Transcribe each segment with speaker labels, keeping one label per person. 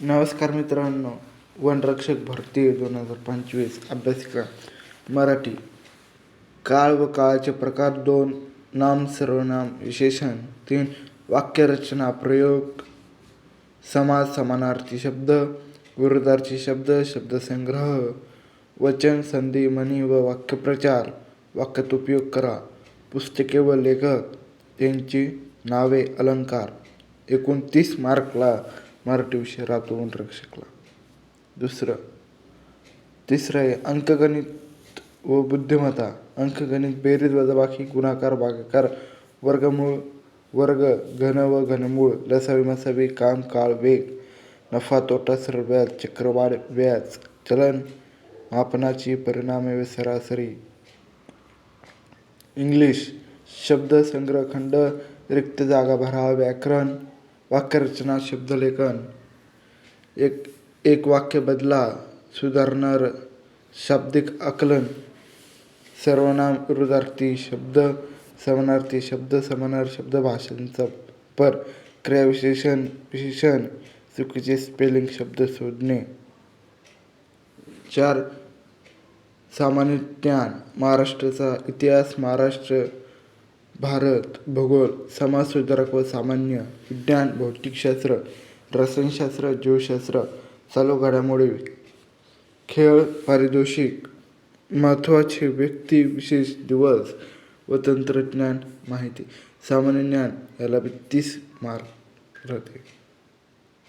Speaker 1: नमस्कार मित्रांनो वनरक्षक भरती दोन हजार पंचवीस अभ्यासिका मराठी. काळ व काळाचे प्रकार दोन नाम सर्वनाम विशेषण तीन वाक्यरचना प्रयोग समाज समानार्थी शब्द विरोधार्थी शब्द शब्दसंग्रह वचन संधी म्हणी व वाक्यप्रचार वाक्यात उपयोग करा पुस्तके व लेखक यांची नावे अलंकार. एकूण तीस मार्कला मराठी विषय राहतो वनरक्षकला. दुसरं तिसरं आहे अंकगणित व बुद्धिमत्ता. अंकगणित बेरीज वजाबाकी गुणाकार भागाकार वर्गमूळ वर्ग घन व घनमूळ लसावी मसावी काम काळ वेग नफा तोटा सरळ व्याज चक्रवाढ व्याज चलन मापनाची परिणामे व सरासरी. इंग्लिश शब्द संग्रह खंड रिक्त जागा भरा व्याकरण वाक्यरचना शब्दलेखन एक एक वाक्य बदला सुधारणार शाब्दिक आकलन सर्वनाम विरुद्धार्थी शब्द समानार्थी शब्द समानार शब्द भाषांचा पर क्रियाविशेषण विशेषण चुकीचे स्पेलिंग शब्द शोधणे. चार सामान्य ज्ञान महाराष्ट्राचा इतिहास महाराष्ट्र भारत भूगोल समाज सुधारक व सामान्य विज्ञान भौतिकशास्त्र रसायनशास्त्र जीवशास्त्र चालू घडामोडी खेळ पारितोषिक महत्त्वाचे व्यक्ती विशेष दिवस व तंत्रज्ञान माहिती. सामान्य ज्ञान याला बी तीस मार्क राहते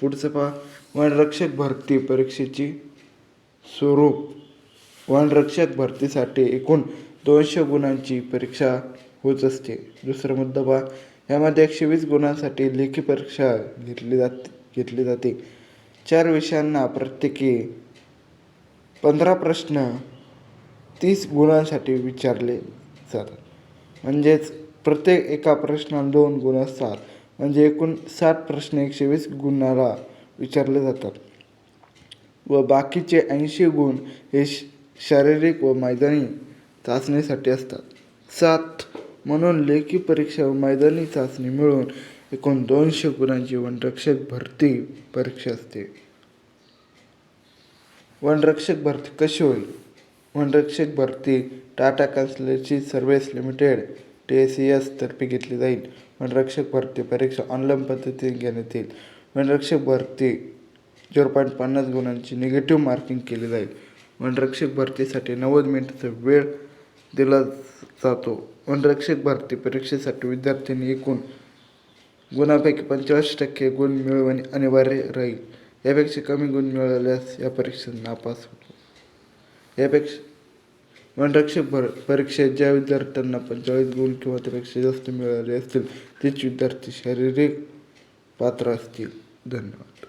Speaker 1: पुढचं पहा. वनरक्षक भरती परीक्षेची स्वरूप. वनरक्षक भरतीसाठी एकूण दोनशे गुणांची परीक्षा होत असते. दुसरा मुद्दा पहा. यामध्ये एकशे वीस गुणांसाठी लेखी परीक्षा घेतली जाते घेतली जाते. चार विषयांना प्रत्येकी पंधरा प्रश्न तीस गुणांसाठी विचारले जातात. म्हणजेच प्रत्येक एका प्रश्नाला दोन गुण असतात म्हणजे एकूण साठ प्रश्न एकशे वीस गुणाला विचारले जातात. व बाकीचे ऐंशी गुण हे श शारीरिक व मैदानी चाचणीसाठी असतात. सात म्हणून लेखी परीक्षा व मैदानी चाचणी मिळून एकूण दोनशे गुणांची वनरक्षक भरती परीक्षा असते. वनरक्षक भरती कशी होईल? वनरक्षक भरती Tata consultancy service limited T S C S तर्फे घेतली जाईल. वनरक्षक भरती परीक्षा ऑनलाईन पद्धतीने घेण्यात येईल. वनरक्षक भरती झिरो पॉईंट पन्नास गुणांची निगेटिव्ह मार्किंग केली जाईल. वनरक्षक भरतीसाठी नव्वद मिनिटाचा वेळ दिला जातो. वनरक्षक भरती परीक्षेसाठी विद्यार्थ्यांनी एकूण गुणापैकी पंचेचाळीस टक्के गुण मिळवणे अनिवार्य राहील. यापेक्षा कमी गुण मिळाल्यास या परीक्षेत नापास होतो. यापेक्षा वनरक्षक भर परीक्षेत ज्या विद्यार्थ्यांना पंचेचाळीस गुण किंवा त्यापेक्षा जास्त मिळाले असतील तेच विद्यार्थी शारीरिक पात्र असतील. धन्यवाद.